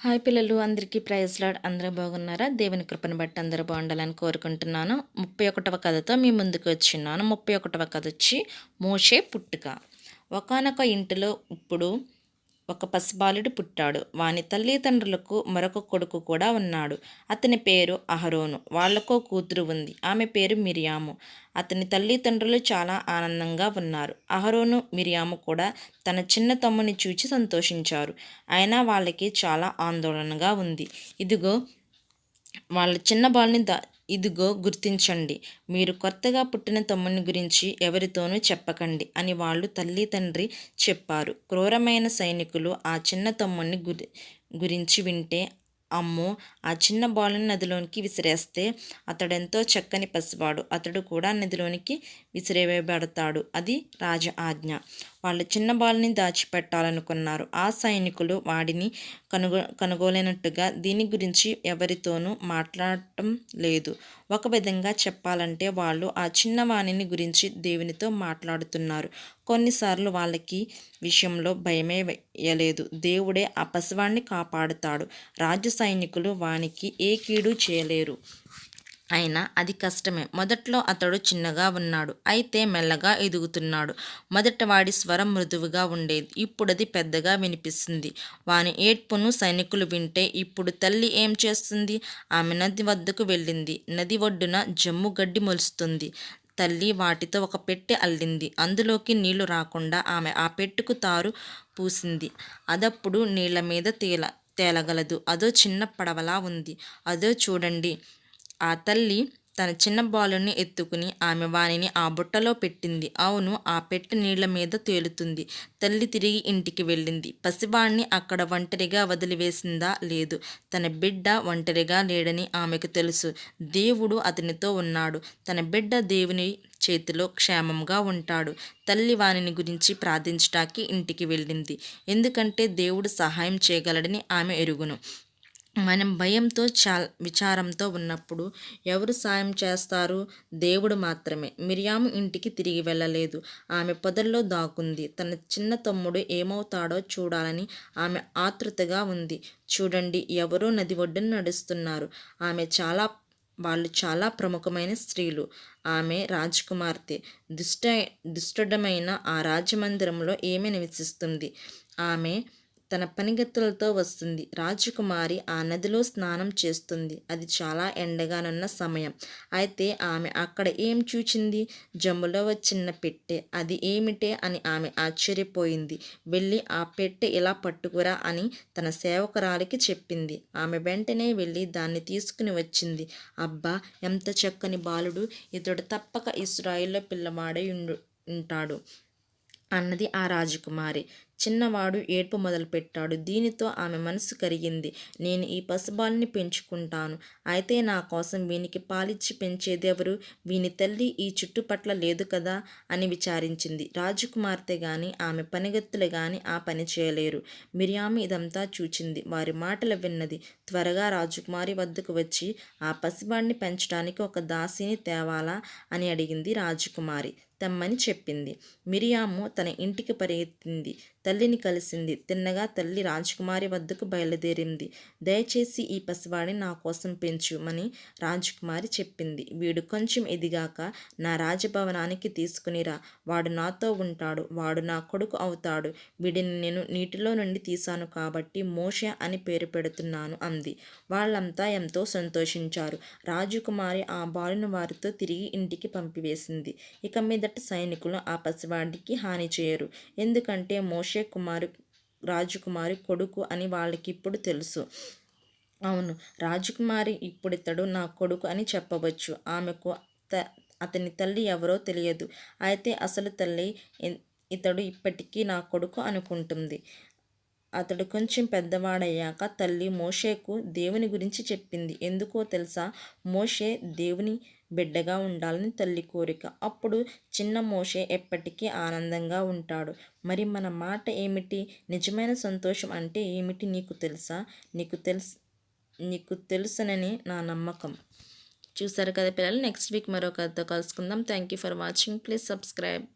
Hi పిల్లలు అందరికీ praise lord. అందరూ బాగున్నారా? దేవుని కృపను బట్టి అందరూ బాగుండాలని కోరుకుంటున్నాను. ముప్పై ఒకటవ కథతో మీ ముందుకు వచ్చిన్నాను ముప్పై ఒకటవ కథ వచ్చి మోషే పుట్టుక. ఒకనొక ఇంటిలో ఇప్పుడు ఒక పసిబాలుడు పుట్టాడు. వాని తల్లిదండ్రులకు మరొక కొడుకు కూడా ఉన్నాడు. అతని పేరు అహరోను. వాళ్ళకో కూతురు ఉంది. ఆమె పేరు మిరియాము. అతని తల్లిదండ్రులు చాలా ఆనందంగా ఉన్నారు. అహరోను మిరియాము కూడా తన చిన్న తమ్ముని చూచి సంతోషించారు. అయినా వాళ్ళకి చాలా ఆందోళనగా ఉంది. ఇదిగో వాళ్ళ చిన్న బాలుని దా ఇదిగో గుర్తించండి. మీరు కొత్తగా పుట్టిన తమ్ముని గురించి ఎవరితోనూ చెప్పకండి అని వాళ్ళు తల్లి తండ్రి చెప్పారు. క్రూరమైన సైనికులు ఆ చిన్న తమ్ముని గురి గురించి వింటే అమ్మో ఆ చిన్న బాలుని నదిలోనికి విసిరేస్తే అతడెంతో చక్కని పసివాడు. అతడు కూడా నదిలోనికి విసిరేవేయబడతాడు అది రాజ ఆజ్ఞ. వాళ్ళు చిన్న బాలుని దాచిపెట్టాలనుకున్నారు. ఆ సైనికులు వాడిని కనుగో కనుగోలేనట్టుగా దీని గురించి ఎవరితోనూ మాట్లాడటం లేదు. ఒక విధంగా చెప్పాలంటే వాళ్ళు ఆ చిన్నవాణిని గురించి దేవునితో మాట్లాడుతున్నారు. కొన్నిసార్లు వాళ్ళకి విషయంలో భయమే వేయలేదు. దేవుడే ఆ పసివాణ్ణి కాపాడుతాడు. రాజు సైనికులు వానికి ఏ కీడు చేయలేరు. అయినా అది కష్టమే. మొదట్లో అతడు చిన్నగా ఉన్నాడు. అయితే మెల్లగా ఎదుగుతున్నాడు. మొదట వాడి స్వరం మృదువుగా ఉండేది. ఇప్పుడు అది పెద్దగా వినిపిస్తుంది. వాని ఏడ్పును సైనికులు వింటే ఇప్పుడు తల్లి ఏం చేస్తుంది? ఆమె నది వద్దకు వెళ్ళింది. నది ఒడ్డున జమ్ము గడ్డి మొలుస్తుంది. తల్లి వాటితో ఒక పెట్టె అల్లింది. అందులోకి నీళ్ళు రాకుండా ఆమె ఆ పెట్టుకు తారు పూసింది. అదప్పుడు నీళ్ళ మీద తేల తేలగలదు. అదో చిన్న పడవలా ఉంది. అదో చూడండి. ఆ తల్లి తన చిన్న బాలుని ఎత్తుకుని ఆమె వానిని ఆ బుట్టలో పెట్టింది. అవును ఆ పెట్టె నీళ్ళ మీద తేలుతుంది. తల్లి తిరిగి ఇంటికి వెళ్ళింది. పసివాణ్ణి అక్కడ ఒంటరిగా వదిలివేసిందా? లేదు. తన బిడ్డ ఒంటరిగా లేడని ఆమెకు తెలుసు. దేవుడు అతనితో ఉన్నాడు. తన బిడ్డ దేవుని చేతిలో క్షేమంగా ఉంటాడు. తల్లి వానిని గురించి ప్రార్థించటానికి ఇంటికి వెళ్ళింది. ఎందుకంటే దేవుడు సహాయం చేయగలడని ఆమె ఎరుగును. మనం భయంతో చా విచారంతో ఉన్నప్పుడు ఎవరు సాయం చేస్తారు? దేవుడు మాత్రమే. మిరియాము ఇంటికి తిరిగి వెళ్ళలేదు. ఆమె పొదల్లో దాకుంది తన చిన్న తమ్ముడు ఏమవుతాడో చూడాలని ఆమె ఆతృతగా ఉంది. చూడండి ఎవరో నది ఒడ్డున నడుస్తున్నారు. ఆమె చాలా వాళ్ళు చాలా ప్రముఖమైన స్త్రీలు. ఆమె రాజకుమార్తె. దుష్ట దుష్టమైన ఆ రాజమందిరంలో ఏమి నివసిస్తుంది? ఆమె తన పనిగత్తులతో వస్తుంది. రాజకుమారి ఆ నదిలో స్నానం చేస్తుంది. అది చాలా ఎండగానున్న సమయం. అయితే ఆమె అక్కడ ఏం చూచింది? జమ్ములో వచ్చిన పెట్టె. అది ఏమిటే అని ఆమె ఆశ్చర్యపోయింది. వెళ్ళి ఆ పెట్టె ఇలా పట్టుకురా అని తన సేవకురాలికి చెప్పింది. ఆమె వెంటనే వెళ్ళి దాన్ని తీసుకుని వచ్చింది. అబ్బా ఎంత చక్కని బాలుడు. ఇతడు తప్పక ఇస్రాయిల్లో పిల్లవాడై ఉంటాడు అన్నది ఆ రాజకుమారి. చిన్నవాడు ఏడ్పు మొదలుపెట్టాడు. దీనితో ఆమె మనసు కరిగింది. నేను ఈ పసుబాల్ని పెంచుకుంటాను. అయితే నా కోసం వీనికి పాలిచ్చి పెంచేదెవరు? వీని తల్లి ఈ చుట్టుపట్ల లేదు కదా? అని విచారించింది. రాజకుమార్తె గాని ఆమె పనిగత్తులు గాని ఆ పని చేయలేరు. మిర్యామి ఇదంతా చూచింది. వారి మాటలు విన్నది. త్వరగా రాజకుమారి వద్దకు వచ్చి ఆ పసిబాడిని పెంచడానికి ఒక దాసిని తేవాలా? అని అడిగింది రాజకుమారి. తెమ్మని చెప్పింది. మిరియాము తన ఇంటికి పరిగెత్తింది. తల్లిని కలిసింది. తిన్నగా తల్లి రాజకుమారి వద్దకు బయలుదేరింది. దయచేసి ఈ పసివాడిని నా కోసం పెంచుమని రాజకుమారి చెప్పింది. వీడు కొంచెం ఎదిగాక నా రాజభవనానికి తీసుకునిరా. వాడు నాతో ఉంటాడు. వాడు నా కొడుకు అవుతాడు. వీడిని నేను నీటిలో నుండి తీశాను కాబట్టి మోష అని పేరు పెడుతున్నాను అంది. వాళ్ళంతా ఎంతో సంతోషించారు. రాజకుమారి ఆ బాలుని వారితో తిరిగి ఇంటికి పంపివేసింది. ఇక మీద మొదటి సైనికులు ఆ పసివాడికి హాని చేయరు. ఎందుకంటే మోషే కుమారు రాజకుమారి కొడుకు అని వాళ్ళకి ఇప్పుడు తెలుసు. అవును రాజకుమారి ఇప్పుడితడు నా కొడుకు అని చెప్పవచ్చు. ఆమెకు త అతని తల్లి ఎవరో తెలియదు. అయితే అసలు తల్లి ఇతడు ఇప్పటికీ నా కొడుకు అనుకుంటుంది. అతడు కొంచెం పెద్దవాడయ్యాక తల్లి మోషేకు దేవుని గురించి చెప్పింది. ఎందుకో తెలుసా? మోషే దేవుని బిడ్డగా ఉండాలని తల్లి కోరిక. అప్పుడు చిన్న మోషే ఎప్పటికీ ఆనందంగా ఉంటాడు. మరి మన మాట ఏమిటి? నిజమైన సంతోషం అంటే ఏమిటి నీకు తెలుసా? నీకు తెలుసు నీకు తెలుసునని నా నమ్మకం. చూసారు కదా పిల్లలు? నెక్స్ట్ వీక్ మరో కథతో కలుసుకుందాం. Thank you for watching please subscribe